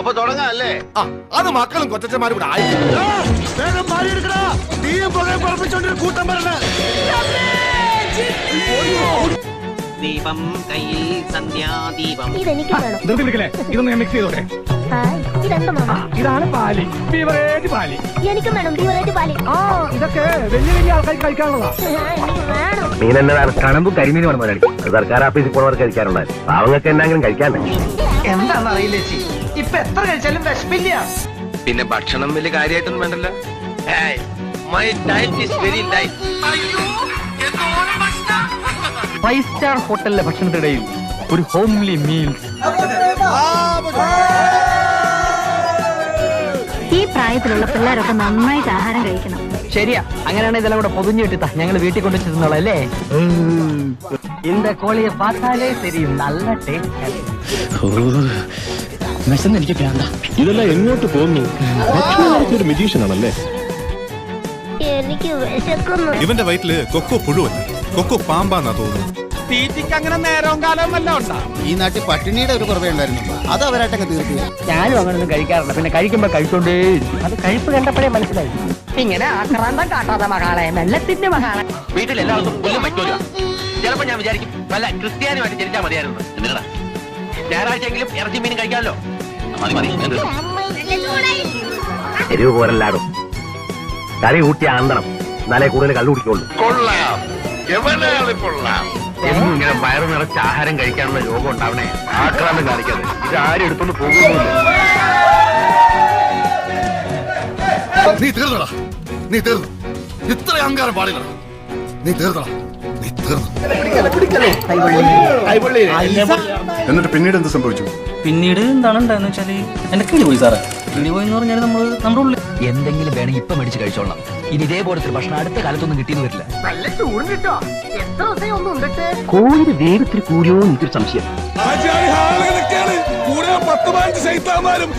അപ്പൊ തുടങ്ങാല്ലേ? ആ അത് മക്കളും കൊച്ചന്മാരും കൂടെ ആയി. വേഗം മാറിയെടുക്കടാ. നീയും പുകയും പറപ്പിച്ചോണ്ടൊരു കൂട്ടം വരണ ദീപം കയ്യിൽ സന്ധ്യാദീപം. ഇതെനിക്ക് വേണം. ധൃതി പിടിക്കലേ ഇതൊന്ന് ഞാൻ മിക്സ് ചെയ്തോട്ടെ? ഹായ് ഇതെന്താ മാമ? ഇതാണ് പാലി. ബീവറേജ് പാലി. എനിക്കും വേണം ബീവറേജ് പാലി. ആ ഇതൊക്കെ വലിയ വലിയ ആൾക്കാർ കഴിക്കാനുള്ളതാ. എനിക്ക് വേണം. മീൻ എന്നതാണ് കണമ്പും കരിമീനും വേണം മുതലാളി സർക്കാർ ഓഫീസിൽ പോണവർക്ക് കഴിക്കാറുണ്ടായിരുന്നു പാവങ്ങൾക്ക് എന്തെങ്കിലും കഴിക്കാൻ എന്താണെന്ന് അറിയില്ല ചേച്ചി? ഇപ്പൊ എത്ര കഴിച്ചാലും വിശപ്പില്ല. പിന്നെ ഭക്ഷണം വലിയ കാര്യമായിട്ടൊന്നും വേണ്ടല്ലോ. My is very light five star ഹോട്ടലിലെ ഭക്ഷണത്തിനിടയിൽ ഒരു ഹോംലി മീൽ ഈ പ്രായത്തിലുള്ള പിള്ളേരൊക്കെ നന്നായിട്ട് ആഹാരം കഴിക്കണം. ശരിയാ അങ്ങനെയാണെങ്കിൽ ഇതെല്ലാം കൂടെ പൊതിഞ്ഞു കിട്ടാ ഞങ്ങൾ വീട്ടിൽ കൊണ്ടു ചെന്നോളല്ലേ ഇന്ത കോളിയെ പാത്താലേ ശരി നല്ല ടേസ്റ്റ് എനിക്ക് വേണ്ട ഇതെല്ലാം എങ്ങോട്ട് പോകുന്നു ഒരു മെജീഷ്യൻ ആണല്ലേ? എനിക്ക് വിശക്കുന്നു. ഇവന്റെ വയറ്റിൽ കൊക്കോ പുഴുവല്ല. കൊക്കോ പാമ്പാന്നാ തോന്നുന്നു. തീറ്റിക്ക് അങ്ങനെ നേരവും കാലവും വല്ല ഉണ്ടാ? ഈ നാട്ടിൽ പട്ടിണിയുടെ ഒരു കുറവേ ഉണ്ടായിരുന്നു അത് അവരായിട്ടങ്ങ് തീർത്തു ഞാനും അങ്ങനൊന്നും കഴിക്കാറില്ല. പിന്നെ കഴിക്കുമ്പോ കഴിച്ചോണ്ടേ അത് കഴിപ്പ് കണ്ടപ്പോഴേ മനസ്സിലായി. ഇങ്ങനെ ആക്രാന്തം കാട്ടാതെ മകളെ മെല്ലത്തിന്റെ മകളെ വീട്ടിൽ എല്ലാവർക്കും പുല്ലും പറ്റൂല ചിലപ്പോ ഞാൻ വിചാരിക്കും നല്ല ക്രിസ്ത്യാനിയുമായിട്ട് ജനിച്ചാൽ മതിയായിരുന്നു. എന്തിനാ ഞായറാഴ്ചയെങ്കിലും ഇറച്ചി മീൻ കഴിക്കാമല്ലോ. മതി മതി. എന്ത്? എരിവ് പോരല്ലാടും കറി കൂട്ടി ആന്തണം എന്നാലേ കൂടുതൽ കള്ളു കുടിക്കുള്ളൂ. കൊള്ളാം. എവനാൾ കൊള്ളാം? എന്നും ഇങ്ങനെ വയറു നിറച്ച് ആഹാരം കഴിക്കാനുള്ള യോഗം ഉണ്ടാവണേ. ആക്രാന്തം കാണിക്കാതെ ഇത് ആരും എടുത്തോണ്ട് പോകുന്നില്ല നീ തീർന്നടാ. നീ തീർന്നു. ഇത്ര അഹങ്കാരം പാടില്ലടാ. നീ തീർന്നടാ. എന്നിട്ട് പിന്നീട് എന്ത് സംഭവിച്ചു? പിന്നീട് എന്താണ് ഉണ്ടായെന്ന് വെച്ചാൽ എന്റെ കിളി പോയി സാറേ. കിളി പോയി എന്ന് പറഞ്ഞാൽ നമ്മൾ നമ്മുടെ ഉള്ളിൽ എന്തെങ്കിലും വേണമെങ്കിൽ ഇപ്പൊ മേടിച്ച് കഴിച്ചോളാം. ഇനി ഇതേപോലത്തെ ഭക്ഷണം അടുത്ത കാലത്തൊന്നും കിട്ടിയെന്ന് വരില്ല. നല്ല ചൂടും കിട്ടോ. എത്ര ദിവസം ഒന്നും ഉണ്ടിട്ട്? കോഴിയുടെ വേഗത്തിൽ കൂടിയോ എനിക്കൊരു സംശയം. കൂടെ പത്ത് പതിനഞ്ച് സൈത്താന്മാരും